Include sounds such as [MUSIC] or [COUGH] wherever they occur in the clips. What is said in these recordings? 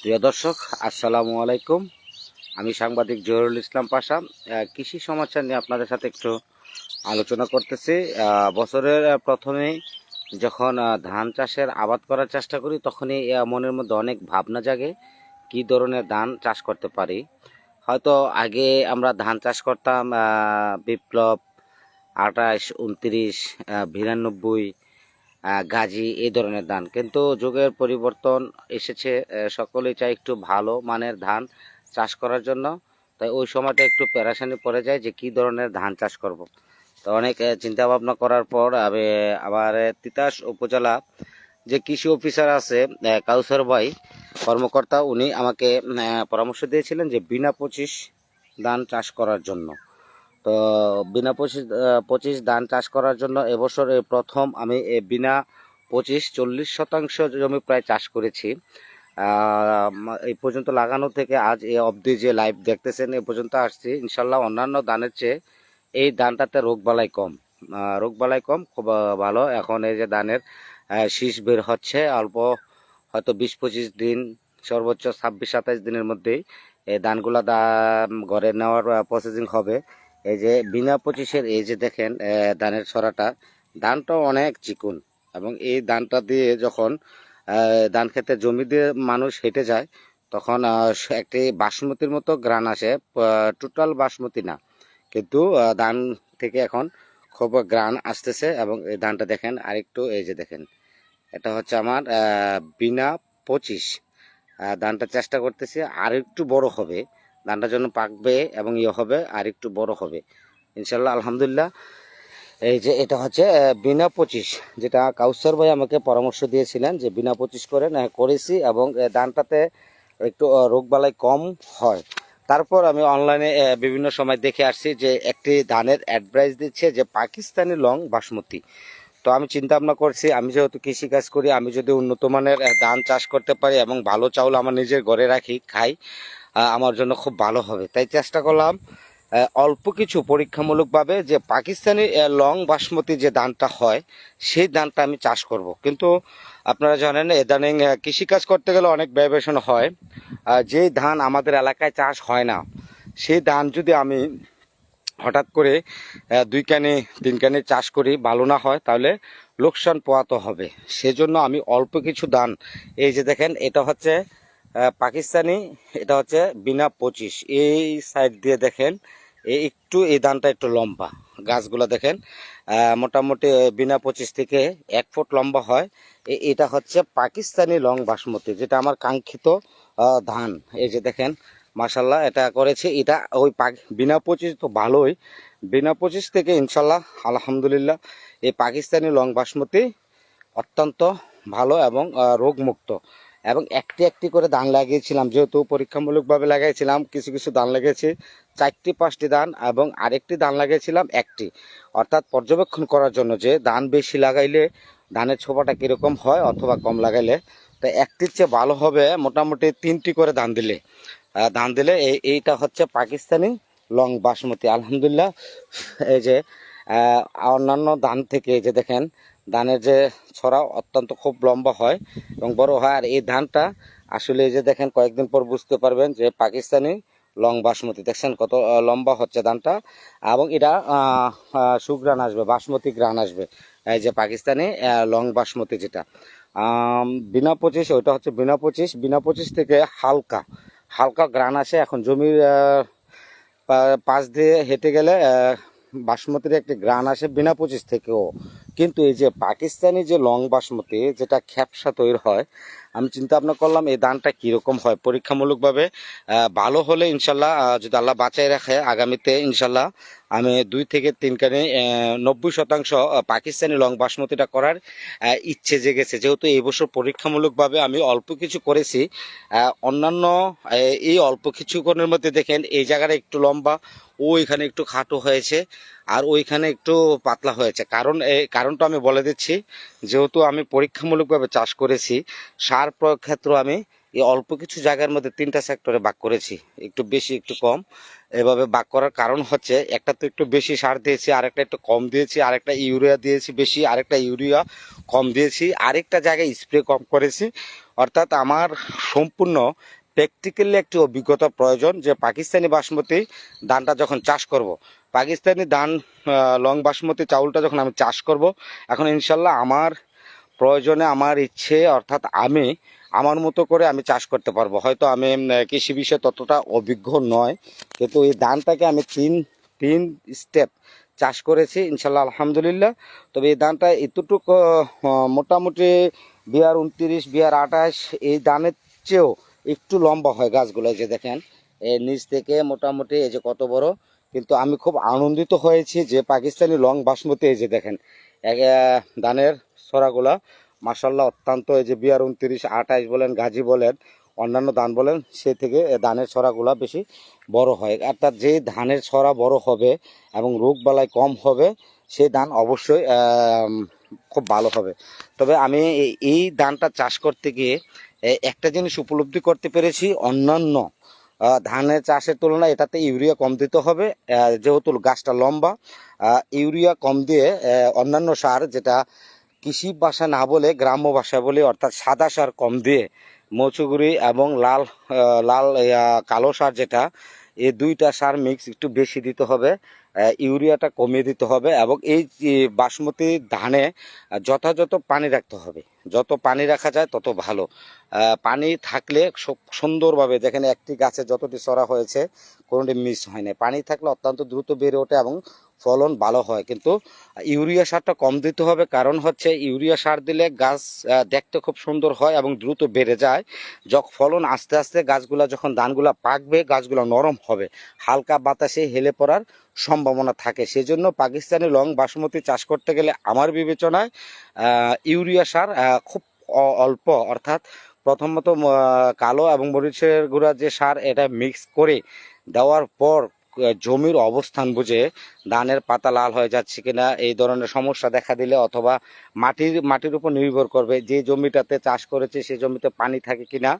প্রিয় দর্শক, আসসালামু আলাইকুম। আমি সাংবাদিক জহিরুল ইসলাম পাশা। কৃষি সমাচার নিয়ে আপনাদের সাথে একটু আলোচনা করতেছি। বছরের প্রথমে যখন ধান চাষের আবাদ করার চেষ্টা করি, তখনই মনের মধ্যে অনেক ভাবনা জাগে, কী ধরনের ধান চাষ করতে পারি? হয়তো আগে আমরা ধান চাষ করতাম বিপ্লব আঠাশ, উনত্রিশ বিরানব্বই গাজী এই ধরনের ধান। কিন্তু যুগের পরিবর্তন এসেছে সকলেই চায় একটু ভালো মানের ধান চাষ করার জন্য। তাই ওই সময়টা একটু প্যারাসানি পড়ে যায় যে কি ধরনের ধান চাষ করব। তো অনেক চিন্তা ভাবনা করার পর আমি, আমার তিতাস উপজেলা যে কৃষি অফিসার আছে কাউসার ভাই, কর্মকর্তা, উনি আমাকে পরামর্শ দিয়েছিলেন যে বিনা পঁচিশ ধান চাষ করার জন্য। তো বিনা পঁচিশ পঁচিশ ধান চাষ করার জন্য এবছর প্রথম আমি বিনা পঁচিশ চল্লিশ শতাংশ জমি প্রায় চাষ করেছি। এই পর্যন্ত লাগানো থেকে আজ এ অবধি যে লাইভ দেখতেছেন, এ পর্যন্ত আসছি। ইনশাল্লাহ অন্যান্য ধানের চেয়ে এই ধানটাতে রোগ বালাই কম। রোগ বালাই কম, খুব ভালো। এখন এই যে ধানের শীষ বের হচ্ছে, অল্প হয়তো বিশ পঁচিশ দিন, সর্বোচ্চ ছাব্বিশ সাতাইশ দিনের মধ্যেই এই ধানগুলা দাম ঘরে নেওয়ার প্রসেসিং হবে। এই যে বিনা পঁচিশের এই যে দেখেন ধানের ছড়াটা ধানটা অনেক চিকুন এবং এই ধানটা দিয়ে যখন ধান খেতে জমি দিয়ে মানুষ হেঁটে যায়, তখন একটি বাসমতির মতো গ্রান আসে টোটাল বাসমতি না। কিন্তু ধান থেকে এখন খুব গ্রান আসতেছে এবং এই ধানটা দেখেন, আরেকটু এই যে দেখেন, এটা হচ্ছে আমার বিনা পঁচিশ। ধানটা চেষ্টা করতেছি আর একটু বড় হবে। ধানটা যেন পাকবে এবং ইয়ে হবে আর একটু বড় হবে। ইনশাল্লাহ আলহামদুলিল্লাহ। এই যে এটা হচ্ছে বিনা পঁচিশ। যেটা কাউসার ভাই আমাকে পরামর্শ দিয়েছিলেন যে বিনা পঁচিশ করে না করেছি এবং ধানটাতে একটু রোগবালাই কম হয়। তারপর আমি অনলাইনে বিভিন্ন সময় দেখে আসছি যে একটি ধানের অ্যাডভাইস দিচ্ছে যে পাকিস্তানি লং বাসমতি। তো আমি চিন্তা ভাবনা করছি, আমি যেহেতু কৃষিকাজ করি, আমি যদি উন্নত মানের ধান চাষ করতে পারি এবং ভালো চাউল আমার নিজের ঘরে রাখি, খাই আমার জন্য খুব ভালো হবে। তাই চেষ্টা করলাম অল্প কিছু পরীক্ষামূলকভাবে যে পাকিস্তানি লং বাসমতি যে ধানটা হয় সেই ধানটা আমি চাষ করব। কিন্তু আপনারা জানেন আহ, কৃষিকাজ করতে গেলে অনেক ব্যয় বেতন হয় যেই ধান আমাদের এলাকায় চাষ হয় না সেই ধান যদি আমি হঠাৎ করে দুই কানে তিন কানে চাষ করি ভালো না হয় তাহলে লোকসান পোয়াতে হবে। সেজন্য আমি অল্প কিছু ধান এই যে দেখেন এটা হচ্ছে পাকিস্তানি, এটা হচ্ছে বিনা পঁচিশ। এই সাইড দিয়ে দেখেন একটু, এই ধানটা একটু লম্বা, গাছগুলো দেখেন। মোটামুটি বিনা পঁচিশ থেকে এক ফুট লম্বা হয়। এটা হচ্ছে পাকিস্তানি লং বাসমতি, যেটা আমার কাঙ্ক্ষিত ধান। এই যে দেখেন মাসাল্লাহ এটা করেছি। এটা ওই বিনা পঁচিশ তো ভালোই। বিনা পঁচিশ থেকে ইনশাল্লাহ আলহামদুলিল্লাহ, এই পাকিস্তানি লং বাসমতি অত্যন্ত ভালো এবং রোগমুক্ত। এবং একটি একটি করে ধান লাগিয়েছিলাম, যেহেতু পরীক্ষামূলকভাবে লাগাইছিলাম, কিছু কিছু ধান লাগিয়েছি চারটি, পাঁচটি ধান এবং আরেকটি ধান লাগিয়েছিলাম, একটি। অর্থাৎ পর্যবেক্ষণ করার জন্য যে ধান বেশি লাগাইলে ধানের ছোপাটা কীরকম হয় অথবা কম লাগাইলে, তো একটির চেয়ে ভালো হবে মোটামুটি তিনটি করে ধান দিলে। ধান দিলে এই, এইটা হচ্ছে পাকিস্তানি লং বাসমতি। আলহামদুলিল্লাহ, এই যে অন্যান্য ধান থেকে যে দেখেন ধানের যে ছড়া অত্যন্ত খুব লম্বা হয় এবং বড় হয়। আর এই ধানটা আসলে এই যে দেখেন, কয়েকদিন পর বুঝতে পারবেন যে পাকিস্তানি লং বাসমতি। দেখছেন কত লম্বা হচ্ছে ধানটা। এবং এটা সুগ্রান আসবে, বাসমতি গ্রান আসবে। এই যে পাকিস্তানি লং বাসমতি যেটা। বিনা পঁচিশ, ওইটা হচ্ছে বিনা পঁচিশ। বিনা পঁচিশ থেকে হালকা হালকা গ্রান আসে। এখন জমির পাশ দিয়ে হেঁটে গেলে বাসমতির একটি গ্রান আসে বিনা পঁচিশ থেকেও। কিন্তু এই যে পাকিস্তানি যে লং বাসমতি, যেটা খ্যাপসা তৈরি হয়, আমি চিন্তা ভাবনা করলাম, এই দানটা কীরকম হয়? পরীক্ষামূলকভাবে ভালো হলে ইনশাল্লাহ যদি আল্লাহ বাঁচাই রাখে, আগামীতে ইনশাল্লাহ আমি দুই থেকে তিন কানে নব্বই শতাংশ পাকিস্তানি লং বাসমতিটা করার ইচ্ছে জেগেছে। যেহেতু এই বছর পরীক্ষামূলকভাবে আমি অল্প কিছু করেছি অন্যান্য এই অল্প কিছুক্ষণের মধ্যে দেখেন, এই জায়গাটা একটু লম্বা ওইখানে একটু খাটো হয়েছে, আর ওইখানে একটু পাতলা হয়েছে। কারণ এই কারণটা আমি বলে দিচ্ছি, যেহেতু আমি পরীক্ষামূলকভাবে চাষ করেছি, সার প্রয়োগ ক্ষেত্র আমি এই অল্প কিছু জায়গার মধ্যে তিনটা সেক্টরে ভাগ করেছি, একটু বেশি, একটু কম। এভাবে ভাগ করার কারণ হচ্ছে একটা তো একটু বেশি সার দিয়েছি, আরেকটা একটু কম দিয়েছি, আরেকটা ইউরিয়া দিয়েছি বেশি, আরেকটা ইউরিয়া কম দিয়েছি, আরেকটা জায়গায় স্প্রে কম করেছি অর্থাৎ আমার সম্পূর্ণ প্র্যাকটিক্যালি একটি অভিজ্ঞতা প্রয়োজন যে পাকিস্তানি বাসমতি ধানটা যখন চাষ করব। পাকিস্তানি ধান লং বাসমতি চাউলটা যখন আমি চাষ করব, এখন ইনশাল্লাহ আমার প্রয়োজনে, আমার ইচ্ছে, অর্থাৎ আমি আমার মতো করে আমি চাষ করতে পারব। হয়তো আমি কৃষি বিষয়ে ততটা অভিজ্ঞ নয়, কিন্তু এই ধানটাকে আমি তিন তিন স্টেপ চাষ করেছি, ইনশাল্লাহ, আলহামদুলিল্লাহ। তবে এই ধানটা এতটুকু মোটামুটি বিয়ার উনত্রিশ, বিয়ার আঠাশ, এই ধানের চেয়েও একটু লম্বা হয় গাছগুলো যে দেখেন এই নিচ থেকে মোটামুটি এই যে কত বড়। কিন্তু আমি খুব আনন্দিত হয়েছি যে পাকিস্তানি লং বাসমতি, এই যে দেখেন ধানের ছড়াগুলা মাসাল্লাহ অত্যন্ত এই যে বিয়ার উনত্রিশ, আঠাশ বলেন, গাজী বলেন, অন্যান্য ধান বলেন, সে থেকে ধানের ছড়াগুলা বেশি বড় হয়। অর্থাৎ যে ধানের ছড়া বড় হবে এবং রোগ বালাই কম হবে সেই ধান অবশ্যই খুব ভালো হবে। তবে আমি এই ধানটা চাষ করতে গিয়ে একটা জিনিস উপলব্ধি করতে পেরেছি, অন্যান্য ধানের চাষের তুলনায় এটাতে ইউরিয়া কম দিতে হবে যেহেতু গাছটা লম্বা ইউরিয়া কম দিয়ে অন্যান্য সার যেটা কৃষি ভাষা না বলে গ্রাম্য ভাষা বলে, অর্থাৎ সাদা সার কম দিয়ে মৌচুগুড়ি এবং লাল লাল কালো সার যেটা, এই দুইটা সার মিক্স একটু বেশি দিতে হবে ইউরিয়াটা কমিয়ে দিতে হবে এবং এই বাসমতি ধানে যথাযথ পানি রাখতে হবে। যত পানি রাখা যায় তত ভালো। পানি থাকলে সুন্দরভাবে যেখানে একটি গাছে যতটি চড়া হয়েছে কোনোটি মিস হয় না পানি থাকলে অত্যন্ত দ্রুত বেড়ে ওঠে এবং ফলন ভালো হয়। কিন্তু, ইউরিয়া সারটা কম দিতে হবে কারণ হচ্ছে ইউরিয়া সার দিলে গাছ দেখতে খুব সুন্দর হয় এবং দ্রুত বেড়ে যায়। যখন ফলন আস্তে আস্তে গাছগুলো যখন ধানগুলা পাকবে, গাছগুলো নরম হবে। হালকা বাতাসে হেলে পড়ার সম্ভাবনা থাকে। সেজন্য পাকিস্তানি লং বাসমতি চাষ করতে গেলে আমার বিবেচনায় ইউরিয়া সার খুব অল্প। অর্থাৎ প্রথমত কালো এবং মরিচের গুঁড়া যে সার এটা মিক্স করে দেওয়ার পর জমির অবস্থান বুঝে ধানের পাতা লাল হয়ে যাচ্ছে কিনা, এই ধরনের সমস্যা দেখা দিলে অথবা মাটির মাটির উপর নির্ভর করবে যে জমিটাতে চাষ করেছে সেই জমিতে পানি থাকে কিনা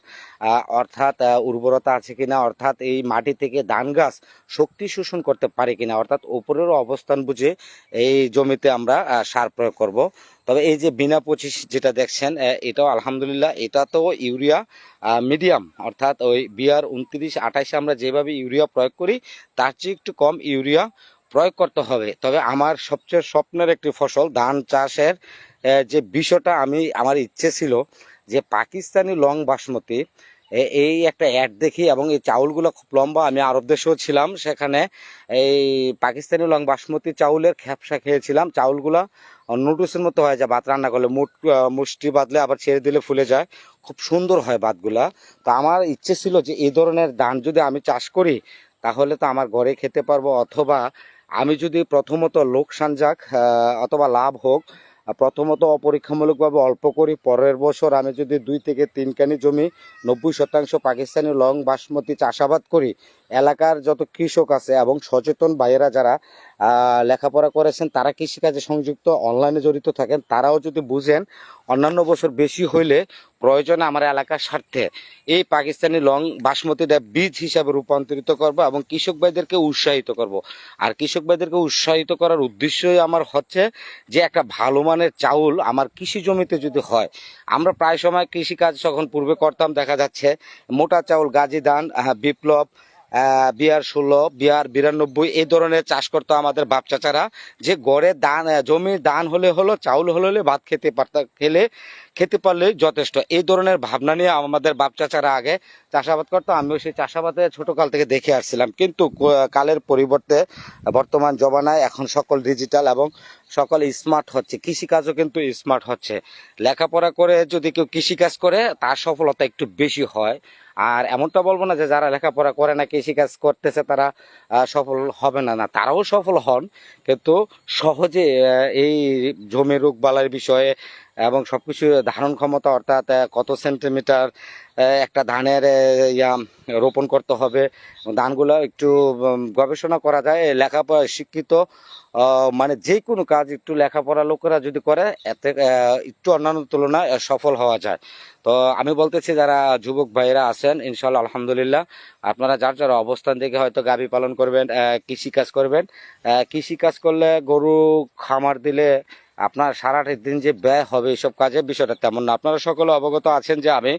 অর্থাৎ উর্বরতা আছে কিনা, অর্থাৎ এই মাটি থেকে ধান গাছ শক্তি শোষণ করতে পারে কিনা, অর্থাৎ উপরেরও অবস্থান বুঝে এই জমিতে আমরা সার প্রয়োগ করব। তবে এই যে বিনা পঁচিশ যেটা দেখছেন এটাও আলহামদুলিল্লাহ, এটা তো ইউরিয়া মিডিয়াম, অর্থাৎ ওই বিয়ার উনত্রিশ আঠাশে আমরা যেভাবে ইউরিয়া প্রয়োগ করি, তার চেয়ে একটু কম ইউরিয়া প্রয়োগ করতে হবে। তবে আমার সবচেয়ে স্বপ্নের একটি ফসল, ধান চাষের যে বিষয়টা আমি, আমার ইচ্ছে ছিল যে পাকিস্তানি লং বাসমতি এই একটা অ্যাড দেখি এবং এই চাউলগুলো খুব লম্বা, আমি আরব দেশেও ছিলাম, সেখানে এই পাকিস্তানি লং বাসমতি চাউলের খ্যাপসা খেয়েছিলাম। চাউলগুলো নুডলসের মতো হয় যায়, ভাত রান্না করলে। মুট মুষ্টি বাঁধলে আবার ছেড়ে দিলে ফুলে যায়। খুব সুন্দর হয় ভাতগুলা। তো আমার ইচ্ছে ছিল যে এই ধরনের ধান যদি আমি চাষ করি, তাহলে তো আমার ঘরে খেতে পারব। অথবা আমি যদি প্রথমত লোকসান যাক অথবা লাভ হোক প্রথমত অপরীক্ষামূলকভাবে অল্প করি। পরের বছর আমি যদি দুই থেকে তিন কানি জমি, নব্বই শতাংশ পাকিস্তানি লং বাসমতি চাষাবাদ করি এলাকার যত কৃষক আছে এবং সচেতন ভাইয়েরা যারা লেখাপড়া করেছেন, তারা কৃষিকাজে সংযুক্ত অনলাইনে জড়িত থাকেন, তারাও যদি বুঝেন অন্যান্য বছর বেশি হইলে প্রয়োজনে আমার এলাকার স্বার্থে এই পাকিস্তানি লং বাসমতিটা বীজ হিসাবে রূপান্তরিত করব এবং কৃষক ভাইদেরকে উৎসাহিত করব। আর কৃষক ভাইদেরকে উৎসাহিত করার উদ্দেশ্যই আমার হচ্ছে যে একটা ভালো মানের চাউল আমার কৃষি জমিতে যদি হয়, আমরা প্রায় সময় কৃষিকাজ যখন পূর্বে করতাম, দেখা যাচ্ছে মোটা চাউল, গাজী ধান বিপ্লব বিয়ার ষোলো, বিয়ার বিরানব্বই, এই ধরনের চাষ করতো আমাদের বাপ চাচারা। যে গড়ে দান জমির দান হলে হলো, চাউল হলে হলে, ভাত খেতে পারতা, খেলে, খেতে পারলে যথেষ্ট। এই ধরনের ভাবনা নিয়ে আমাদের বাপ চাচারা আগে চাষাবাদ করতো, আমিও সেই চাষাবাদে ছোটকাল থেকে দেখে আসছিলাম। কিন্তু কালের পরিবর্তে বর্তমান জমানায় এখন সকল ডিজিটাল এবং সকল স্মার্ট হচ্ছে। কৃষিকাজও কিন্তু স্মার্ট হচ্ছে। লেখাপড়া করে যদি কেউ কৃষিকাজ করে, তার সফলতা একটু বেশি হয়। আর এমনটা বলব না যে যারা লেখাপড়া করে না কৃষিকাজ করতেছে, তারা সফল হবে না। না, তারাও সফল হন, কিন্তু সহজে এই জমি রোগ বালার বিষয়ে এবং সব কিছু ধারণ ক্ষমতা, অর্থাৎ কত সেন্টিমিটার একটা ধানের ইয়া, রোপণ করতে হবে ধানগুলো একটু গবেষণা করা যায় লেখাপড়া শিক্ষিত মানে যে কোনো কাজ একটু লেখাপড়া লোকেরা যদি করে, এতে একটু অন্যান্য তুলনায় সফল হওয়া যায়। তো আমি বলতেছি, যারা যুবক ভাইয়েরা আছেন ইনশাল্লাহ আলহামদুলিল্লাহ, আপনারা যার যার অবস্থান থেকে হয়তো গাভী পালন করবেন কৃষি কাজ করবেন। কৃষি কাজ করলে গরু, খামার দিলে আপনার সারাটা দিন যে ব্যয় হবে এইসব কাজে বিষয়টা তেমন না। আপনারা সকলে অবগত আছেন যে আমি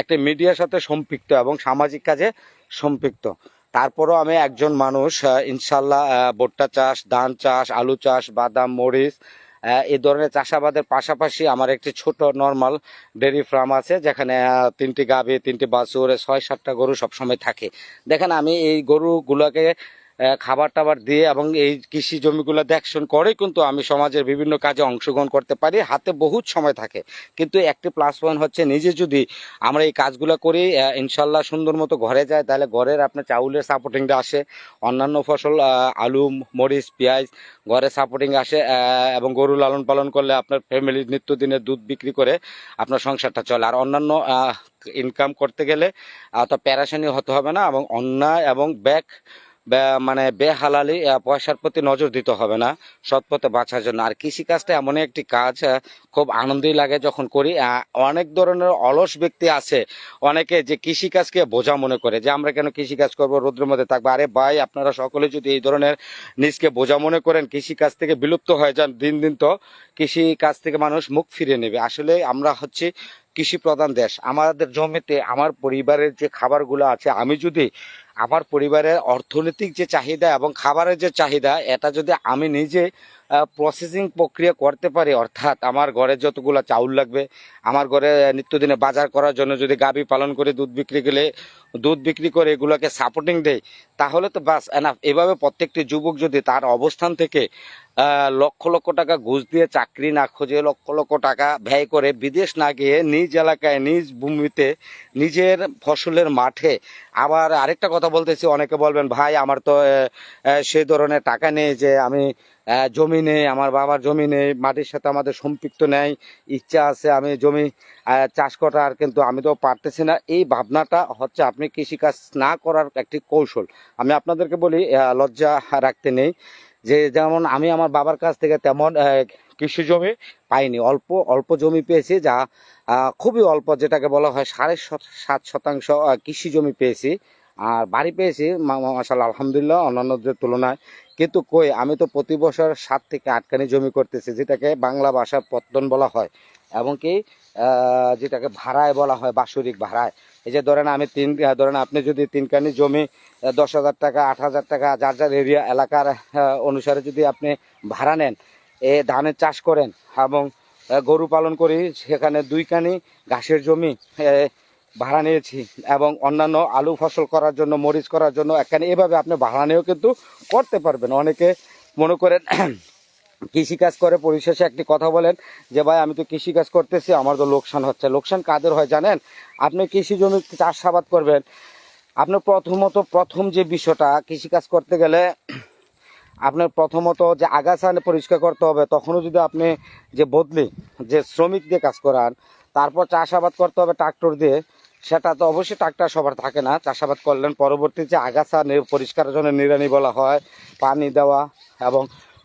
একটা মিডিয়ার সাথে সম্পৃক্ত এবং সামাজিক কাজে সম্পৃক্ত। তারপরও আমি একজন মানুষ ইনশাল্লাহ ভুট্টা চাষ, ধান চাষ, আলু চাষ, বাদাম, মরিচ এই ধরনের চাষাবাদের পাশাপাশি আমার একটি ছোট নর্মাল ডেরি ফার্ম আছে, যেখানে তিনটি গাভী, তিনটি বাছুর, ছয়, সাতটা গরু সবসময় থাকে। দেখেন আমি এই গরুগুলোকে খাবার টাবার দিয়ে এবং এই কৃষি জমিগুলো দেখশন করে কিন্তু আমি সমাজের বিভিন্ন কাজে অংশগ্রহণ করতে পারি। হাতে বহুত সময় থাকে। কিন্তু একটি প্লাস পয়েন্ট হচ্ছে নিজে যদি আমরা এই কাজগুলো করি ইনশাল্লাহ সুন্দর মতো ঘরে যায় তাহলে ঘরের আপনার চাউলের সাপোর্টিংটা আসে অন্যান্য ফসল আলু মরিচ পেঁয়াজ ঘরে সাপোর্টিং আসে এবং গরু লালন পালন করলে আপনার ফ্যামিলির নিত্যদিনের দুধ বিক্রি করে আপনার সংসারটা চলে। আর অন্যান্য ইনকাম করতে গেলে আহ, তো প্যারাশানি হতে হবে না এবং অন্যায় এবং ব্যাক মানে বেহালালি পয়সার প্রতি নজর দিতে হবে না সৎ পথে বাঁচার জন্য। আর কৃষিকাজটা এমন একটি কাজ খুব আনন্দই লাগে যখন করি। অনেক ধরনের অলস ব্যক্তি আছে, অনেকে যে কৃষিকাজকে বোঝা মনে করে, যে আমরা কেন কৃষিকাজ করব, রোদ্রের মধ্যে থাকব। আরে ভাই, আপনারা সকলে যদি এই ধরনের নিজকে বোঝা মনে করেন, কৃষিকাজ থেকে বিলুপ্ত হয়ে যান, দিন দিন তো কৃষিকাজ থেকে মানুষ মুখ ফিরিয়ে নেবে। আসলে আমরা হচ্ছে কৃষি প্রধান দেশ। আমাদের জমিতে আমার পরিবারের যে খাবারগুলো আছে, আমি যদি আমার পরিবারের অর্থনৈতিক যে চাহিদা এবং খাবারের যে চাহিদা, এটা যদি আমি নিজে প্রসেসিং প্রক্রিয়া করতে পারি, অর্থাৎ আমার ঘরে যতগুলো চাউল লাগবে, আমার ঘরে নিত্যদিনে বাজার করার জন্য যদি গাভী পালন করে, দুধ বিক্রি গেলে, দুধ বিক্রি করে এগুলোকে সাপোর্টিং দেয় তাহলে তো বাস এনাফ এভাবে প্রত্যেকটি যুবক যদি তার অবস্থান থেকে লক্ষ লক্ষ টাকা ঘুষ দিয়ে চাকরি না খুঁজে, লক্ষ লক্ষ টাকা ব্যয় করে বিদেশ না গিয়ে নিজ এলাকায়, নিজ ভূমিতে, নিজের ফসলের মাঠে, আবার আরেকটা কথা বলতেছি, অনেকে বলবেন, ভাই, আমার তো সেই ধরনের টাকা নেই যে আমি জমি নেই, আমার বাবার জমি নেই, মাটির সাথে আমাদের সম্পৃক্ত নেই, ইচ্ছা আছে আমি জমি চাষ করার, কিন্তু আমি তো পারতেছি না। এই ভাবনাটা হচ্ছে আপনি কৃষিকাজ না করার একটি কৌশল। আমি আপনাদেরকে বলি লজ্জা রাখতে নেই। যে যেমন আমি আমার বাবার কাছ থেকে তেমন কৃষি জমি পাইনি। অল্প অল্প জমি পেয়েছি যা খুবই অল্প, যেটাকে বলা হয় সাড়ে সাত শতাংশ কৃষি জমি পেয়েছি। আর বাড়ি পেয়েছি মাসাল্লাহ আলহামদুলিল্লাহ অন্যান্যদের তুলনায়। কিন্তু কই, আমি তো প্রতি বছর সাত থেকে আটখানি জমি করতেছি, যেটাকে বাংলা ভাষায় পত্তন বলা হয়। এবং কি যেটাকে ভাড়ায় বলা হয়, বাৎসরিক ভাড়ায়। এই যে ধরেন আমি তিন ধরেন আপনি যদি তিনখানি জমি দশ হাজার টাকা, আট হাজার টাকা, যার যার এরিয়া এলাকার অনুসারে যদি আপনি ভাড়া নেন, এ ধানের চাষ করেন এবং গরু পালন করি, সেখানে দুইখানি ঘাসের জমি ভাড়া নিয়েছি এবং অন্যান্য আলু ফসল করার জন্য, মরিচ করার জন্য, এখানে এভাবে আপনি ভাড়া নিয়েও কিন্তু করতে পারবেন। অনেকে মনে করেন [CLEARS THROAT] কৃষিকাজ করে, পরিশেষে একটি কথা বলেন যে, ভাই, আমি তো কৃষিকাজ করতেছি, আমার তো লোকসান হচ্ছে। লোকসান কাদের হয় জানেন? আপনি কৃষি জমি চাষাবাদ করবেন। আপনার প্রথমত, প্রথম যে বিষয়টা, কৃষিকাজ করতে গেলে [CLEARS THROAT] আপনার প্রথমত যে আগাছা পরিষ্কার করতে হবে, তখনও যদি আপনি যে বদলি, যে শ্রমিক দিয়ে কাজ করান, তারপর চাষাবাদ করতে হবে ট্রাক্টর দিয়ে সেটা তো অবশ্যই ট্রাক্টর সবার থাকে না। চাষাবাদ করলেন, পরবর্তী যে আগাছা পরিষ্কারের জন্য নিরানি বলা হয়, পানি দেওয়া এবং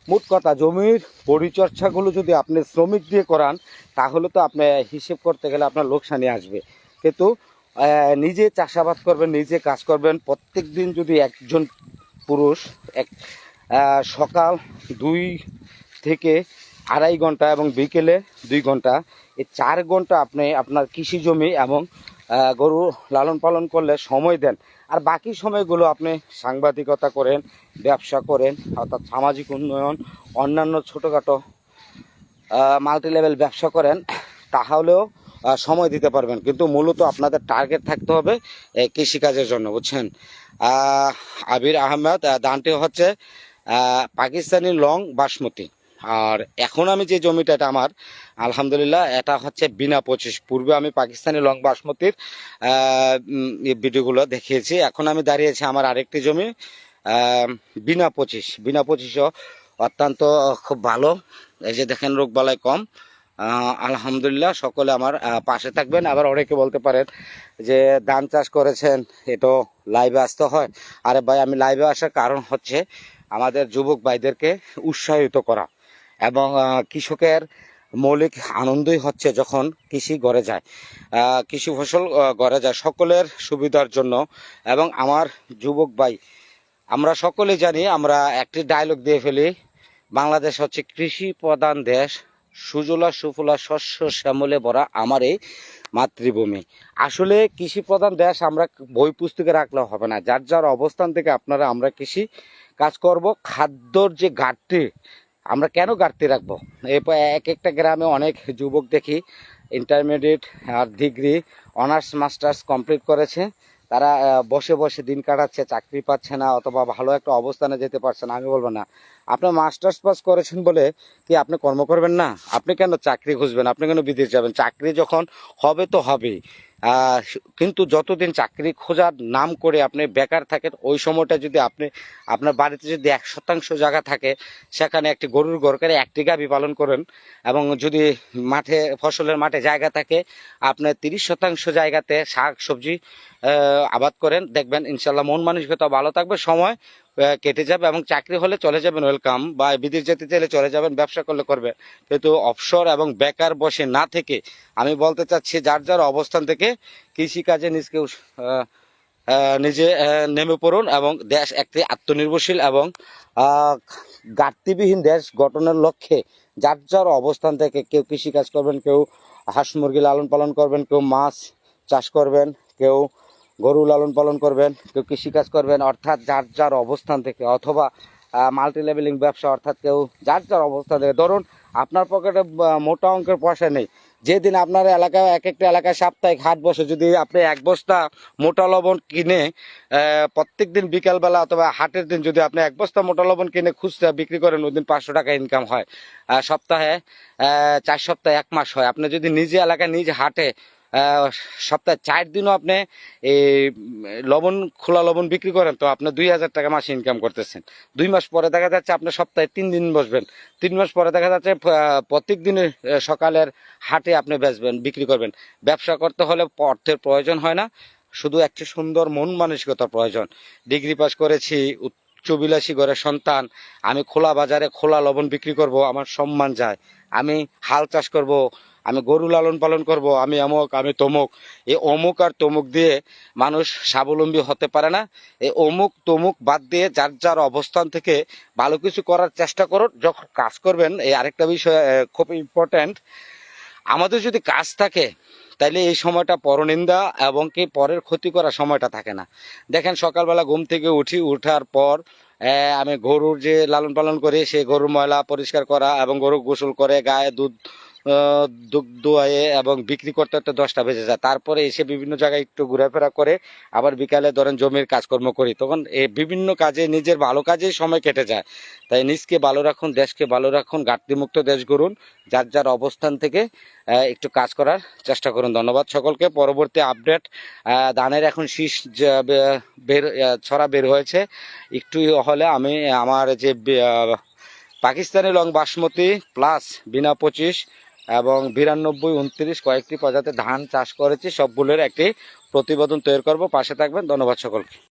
মোট কথা জমির পরিচর্যাগুলো যদি আপনি শ্রমিক দিয়ে করান, তাহলে তো আপনি হিসেব করতে গেলে আপনার লোকসানি আসবে। কিন্তু নিজে চাষাবাদ করবেন, নিজে কাজ করবেন, প্রত্যেক দিন যদি একজন পুরুষ এক সকাল দুই থেকে আড়াই ঘণ্টা এবং বিকেলে দুই ঘণ্টা, এই চার ঘণ্টা আপনি আপনার কৃষি জমি এবং গরু লালন পালন করলে সময় দেন। আর বাকি সময়গুলো আপনি সাংবাদিকতা করেন, ব্যবসা করেন, অর্থাৎ সামাজিক উন্নয়ন, অন্যান্য ছোটোখাটো মাল্টি লেভেল ব্যবসা করেন, তাহলেও সময় দিতে পারবেন। কিন্তু মূলত আপনাদের টার্গেট থাকতে হবে কৃষিকাজের জন্য, বুঝছেন? আবির আহমেদ দানটি হচ্ছে পাকিস্তানি লং বাসমতি। আর এখন আমি যে জমিটা, এটা আমার, আলহামদুলিল্লাহ, এটা হচ্ছে বিনা পঁচিশ। পূর্বে আমি পাকিস্তানি লং বাসমতির ভিডিওগুলো দেখিয়েছি। এখন আমি দাঁড়িয়েছি আমার আরেকটি জমি বিনা পঁচিশ। বিনা পঁচিশও অত্যন্ত খুব ভালো। এই যে দেখেন, রোগ বালাই কম। আলহামদুলিল্লাহ, সকলে আমার পাশে থাকবেন। আবার অনেকে বলতে পারেন যে, ধান চাষ করেছেন এটো লাইভে আসতে হয়। আরে ভাই, আমি লাইভে আসার কারণ হচ্ছে আমাদের যুবক ভাইদেরকে উৎসাহিত করা। এবং কৃষকের মৌলিক আনন্দই হচ্ছে যখন কৃষি গড়ে যায়। কৃষি ফসল গড়ে যায় সকলের সুবিধার জন্য। এবং আমার যুবক ভাই, আমরা সকলে জানি, আমরা একটি ডায়লগ দিয়ে ফেলি। বাংলাদেশ হচ্ছে কৃষি প্রধান দেশ। সুজলা সুফলা শস্য শ্যামলে ভরা আমার এই মাতৃভূমি। আসলে কৃষি প্রধান দেশ আমরা বই পুস্তকে রাখলে হবে না। যার যার অবস্থান থেকে আপনারা আমরা কৃষি কাজ করব। খাদ্যর যে ঘাটতি আমরা কেন ঘাটতি রাখব? এরপর এক একটা গ্রামে অনেক যুবক দেখি ইন্টারমিডিয়েট আর ডিগ্রি অনার্স মাস্টার্স কমপ্লিট করেছে। তারা বসে বসে দিন কাটাচ্ছে, চাকরি পাচ্ছে না, অথবা ভালো একটা অবস্থানে যেতে পারছে না, আমি বলব না। আপনি মাস্টার্স পাস করেছেন বলে কি আপনি কর্ম করবেন না? আপনি কেন চাকরি খুঁজবেন? আপনি কেন বিদেশ যাবেন? চাকরি যখন হবে তো হবেই কিন্তু যতদিন চাকরি খোঁজার নাম করে আপনি বেকার থাকেন, ওই সময়টা যদি আপনি, আপনার বাড়িতে যদি এক শতাংশ জায়গা থাকে, সেখানে একটি গরুর গরকারে একটি গাভী পালন করেন এবং যদি মাঠে, ফসলের মাঠে জায়গা থাকে আপনার তিরিশ শতাংশ জায়গাতে শাক, সবজি আবাদ করেন, দেখবেন ইনশাল্লাহ মন মানুষকে মানসিকতা ভালো থাকবে। সময় কেটে যাবে এবং চাকরি হলে চলে যাবেন ওয়েলকাম বা বিদেশ যেতে চাইলে চলে যাবেন, ব্যবসা করলে করবে। কিন্তু অবসর এবং বেকার বসে না থেকে, আমি বলতে চাচ্ছি যার যার অবস্থান থেকে কৃষিকাজে নিজকে নিজে নেমে পড়ুন এবং দেশ একটি আত্মনির্ভরশীল এবং ঘাটতিবিহীন দেশ গঠনের লক্ষ্যে যার যার অবস্থান থেকে কেউ কৃষিকাজ করবেন, কেউ হাঁস মুরগি লালন পালন করবেন, কেউ মাছ চাষ করবেন, কেউ গরু লালন পালন করবেন, কেউ কৃষিকাজ করবেন, অর্থাৎ যার যার অবস্থান থেকে অথবা মাল্টি লেভেলিং ব্যবসা, অর্থাৎ কেউ যার যার অবস্থান থেকে। ধরুন, আপনার পকেটে মোটা অঙ্কের পয়সা নেই। যেদিন আপনার এলাকা এক একটা এলাকায় সাপ্তাহিক হাট বসে, যদি আপনি এক বস্তা মোটা লবণ কিনে প্রত্যেক দিন বিকালবেলা অথবা হাটের দিন যদি আপনি এক বস্তা মোটা লবণ কিনে খুচরা বিক্রি করেন ওই দিন পাঁচশো টাকা ইনকাম হয়। সপ্তাহে চার সপ্তাহে এক মাস হয়। আপনি যদি নিজে এলাকায়, নিজ হাটে সপ্তাহে চার দিনও আপনি এই লবণ, খোলা লবণ বিক্রি করেন, তো আপনি দুই হাজার টাকা মাসে ইনকাম করতেছেন। দুই মাস পরে দেখা যাচ্ছে আপনি সপ্তাহে তিন দিন বসবেন। তিন মাস পরে দেখা যাচ্ছে প্রত্যেক দিনের সকালের হাটে আপনি বেচবেন, বিক্রি করবেন। ব্যবসা করতে হলে অর্থের প্রয়োজন হয় না, শুধু একটি সুন্দর মন মানসিকতার প্রয়োজন। ডিগ্রি পাস করেছি উচ্চবিলাসী ঘরের সন্তান, আমি খোলা বাজারে খোলা লবণ বিক্রি করব, আমার সম্মান যায়। আমি হাল চাষ করব আমি গরু লালন পালন করব, আমি অমুক, আমি তমুক। এই অমুক আর তমুক দিয়ে মানুষ স্বাবলম্বী হতে পারে না। এই অমুক, তমুক বাদ দিয়ে যার যার অবস্থান থেকে ভালো কিছু করার চেষ্টা করুন। যখন কাজ করবেন, এই আরেকটা বিষয় খুব ইম্পর্ট্যান্ট আমাদের যদি কাজ থাকে, তাইলে এই সময়টা পরনিন্দা এবং কি পরের ক্ষতি করার সময়টা থাকে না। দেখেন সকালবেলা ঘুম থেকে উঠি, উঠার পর আমি গরুর যে লালন পালন করি, সেই গরুর ময়লা পরিষ্কার করা এবং গরু গোসল করে গায়ে দুধ দোয়ায়ে এবং বিক্রি করতে করতে দশটা বেজে যায়। তারপরে এসে বিভিন্ন জায়গায় একটু ঘোরাফেরা করে, আবার বিকালে ধরেন জমির কাজকর্ম করি। তখন এই বিভিন্ন কাজে নিজের ভালো কাজেই সময় কেটে যায়। তাই নিজকে ভালো রাখুন, দেশকে ভালো রাখুন, ঘাটতিমুক্ত দেশ গড়ুন, যার যার অবস্থান থেকে একটু কাজ করার চেষ্টা করুন। ধন্যবাদ সকলকে। পরবর্তী আপডেট ধানের এখন শীষ বের ছড়া বের হয়েছে। একটু হলে আমি, আমার যে পাকিস্তানি লং বাসমতি প্লাস বিনা পঁচিশ এবং বিরানব্বই, উনত্রিশ কয়েকটি প্রজাতির ধান চাষ করেছি। সবগুলোর একটি প্রতিবেদন তৈরি করব। পাশে থাকবেন। ধন্যবাদ সকলকে।